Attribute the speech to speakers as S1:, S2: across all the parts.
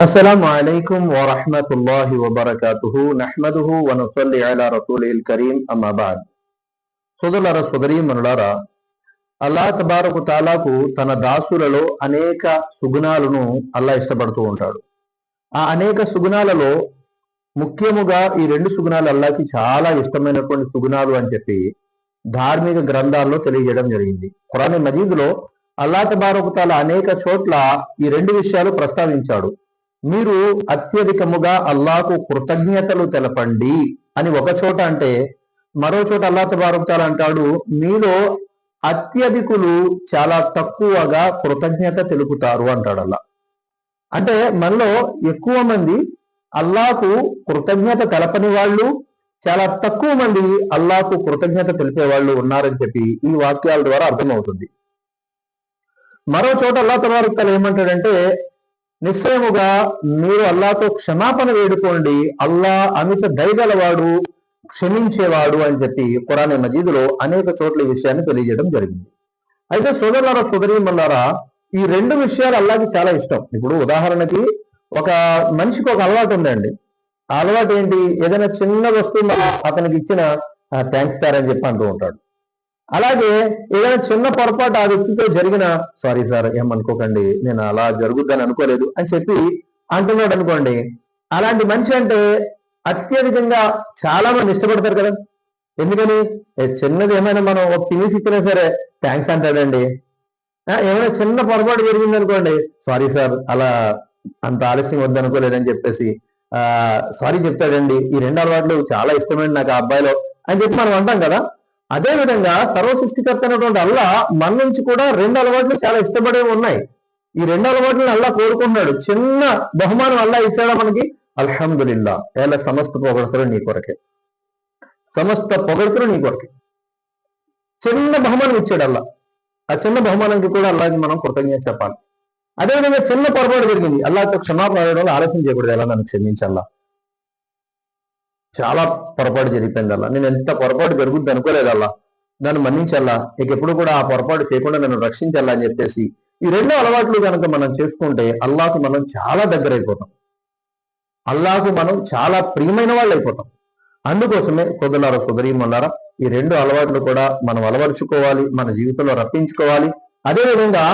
S1: السلام عليكم ورحمة الله وبركاته نحمده ونصلي على رسوله الكريم أما بعد సోదరులారా సోదరి మనులారా అల్లా తబారకు తాలాకు తన దాసులలో అనేక సుగుణాలను అల్లా ఇష్టపడుతూ ఉంటాడు ఆ అనేక సుగుణాలలో ముఖ్యముగా ఈ రెండు సుగుణాలు అల్లాకి చాలా ఇష్టమైనటువంటి సుగుణాలు అని చెప్పి ధార్మిక గ్రంథాల్లో తెలియజేయడం జరిగింది ఖురాన్ మజీద్లో అల్లా తబారకు తాలా అనేక చోట్ల ఈ రెండు విషయాలు ప్రస్తావించాడు మీరు అత్యధికముగా అల్లాకు కృతజ్ఞతలు తెలపండి అని ఒక చోట అంటే మరో చోట అల్లా తబారుతాలు అంటాడు మీలో అత్యధికులు చాలా తక్కువగా కృతజ్ఞత తెలుపుతారు అంటాడు అల్లా అంటే మనలో ఎక్కువ మంది అల్లాకు కృతజ్ఞత తెలపని వాళ్ళు చాలా తక్కువ మంది అల్లాకు కృతజ్ఞత తెలిపే వాళ్ళు ఉన్నారని చెప్పి ఈ వాక్యాల ద్వారా అర్థమవుతుంది. మరో చోట అల్లా తబారుతాలు ఏమంటాడంటే నిశ్చయముగా మీరు అల్లాతో క్షమాపణ వేడుకోండి. అల్లా అమిత దయగలవాడు క్షమించేవాడు అని చెప్పి పురాణ మజీదులో అనేక చోట్ల ఈ విషయాన్ని తెలియజేయడం జరిగింది. అయితే సోదరులారా సోదరీమల్లారా ఈ రెండు విషయాలు అల్లాకి చాలా ఇష్టం. ఇప్పుడు ఉదాహరణకి ఒక మనిషికి ఒక అలవాటు ఉందండి. ఆ అలవాటు ఏంటి? ఏదైనా చిన్న వస్తువు అతనికి ఇచ్చిన థ్యాంక్స్ సార్ అని చెప్పి అంటూ ఉంటాడు. అలాగే ఏదైనా చిన్న పొరపాటు ఆ వ్యక్తితో జరిగిన సారీ సార్ ఏమనుకోకండి నేను అలా జరుగుద్దని అనుకోలేదు అని చెప్పి అంటున్నాడు అనుకోండి. అలాంటి మనిషి అంటే అత్యధికంగా చాలా మంది ఇష్టపడతారు కదా. ఎందుకని? చిన్నది ఏమైనా మనం ఒక తినేసి ఇచ్చినా సరే థ్యాంక్స్ అంటాడండి. ఏమైనా చిన్న పొరపాటు జరిగింది అనుకోండి సారీ సార్ అలా అంత ఆలస్యం వద్దనుకోలేదని చెప్పేసి ఆ సారీ చెప్తాడండి. ఈ రెండు అలవాట్లు చాలా ఇష్టమైన నాకు ఆ అబ్బాయిలో అని చెప్పి మనం అంటాం కదా. అదే విధంగా సర్వ సృష్టికర్త అయినటువంటి అల్లా మన నుంచి కూడా రెండు అలవాట్లు చాలా ఇష్టపడే ఉన్నాయి. ఈ రెండు అలవాట్లను అల్లా కోరుకుంటున్నాడు. చిన్న బహుమానం అల్లా ఇచ్చాడా మనకి? అల్హమ్దుల్లా ఎలా సమస్త పొగడతలు నీ కొరకే. సమస్త పొగడతలు నీ కొరకే. చిన్న బహుమానం ఇచ్చాడు అల్లా. ఆ చిన్న బహుమానానికి కూడా అల్లాకి మనం కృతజ్ఞత చెప్పాలి. అదేవిధంగా చిన్న పొరపాటు జరిగింది. అల్లాతో క్షమాపణ ఆలోచన చేయకూడదు. ఎలా నన్ను క్షమించాలా చాలా పొరపాటు జరిగిపోయింది అలా నేను ఎంత పొరపాటు జరుగుద్ది అనుకోలేదు అలా దాన్ని మన్నించాలా ఇక ఎప్పుడు కూడా ఆ పొరపాటు చేయకుండా నన్ను రక్షించాలా అని చెప్పేసి ఈ రెండు అలవాట్లు కనుక మనం చేసుకుంటే అల్లాకు మనం చాలా దగ్గర అయిపోతాం అల్లాకు మనం చాలా ప్రియమైన వాళ్ళు అయిపోతాం అందుకోసమే సోదరులారా సోదరీమల్లారా ఈ రెండు అలవాట్లు కూడా మనం అలవరుచుకోవాలి మన జీవితంలో రప్పించుకోవాలి. అదేవిధంగా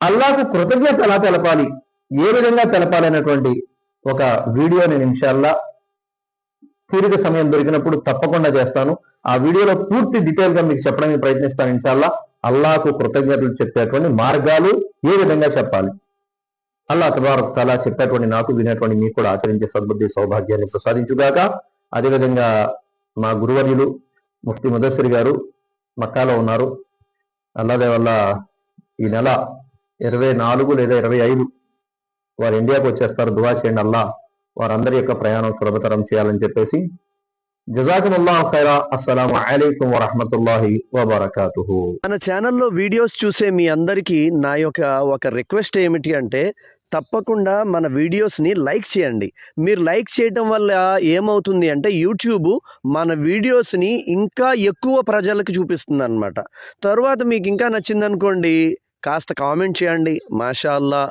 S1: అల్లాకు కృతజ్ఞత ఎలా తెలపాలి? ఏ విధంగా తెలపాలి అనేటువంటి ఒక వీడియో నేను ఇన్షాల్లా తీరిక సమయం దొరికినప్పుడు తప్పకుండా చేస్తాను. ఆ వీడియోలో పూర్తి డీటెయిల్గా మీకు చెప్పడానికి ప్రయత్నిస్తాను ఇన్షాల్లా. అల్లాకు కృతజ్ఞతలు చెప్పేటువంటి మార్గాలు ఏ విధంగా చెప్పాలి? అల్లా తబారక్ తలా చెప్పేటువంటి నాకు వినేటువంటి మీకు కూడా ఆచరించే సద్బుద్ధి సౌభాగ్యాన్ని ప్రసాదించుగాక. అదేవిధంగా మా గురువర్యులు ముఫ్తి ముదస్సరి గారు మక్కాలో ఉన్నారు. అల్లాదే వల్ల ఈ నెల ఇరవై నాలుగు లేదా ఇరవై ఐదు వారు ఇండియాకు వచ్చేస్తారు దువా చేయండి అల్లా. వారందరి యొక్క ప్రయాణం సులభతరం చేయాలని చెప్పేసి. జజాకుముల్లా ఖైరా. అస్సలం అలైకుం వరహమతుల్లాహి వబర్కాతుహు.
S2: మన ఛానల్లో వీడియోస్ చూసే మీ అందరికీ నా యొక్క ఒక రిక్వెస్ట్ ఏమిటి అంటే తప్పకుండా మన వీడియోస్ని లైక్ చేయండి. మీరు లైక్ చేయటం వల్ల ఏమవుతుంది అంటే యూట్యూబ్ మన వీడియోస్ని ఇంకా ఎక్కువ ప్రజలకు చూపిస్తుంది అనమాట తర్వాత మీకు ఇంకా నచ్చిందనుకోండి కాస్త కామెంట్ చేయండి. మాషాల్లా.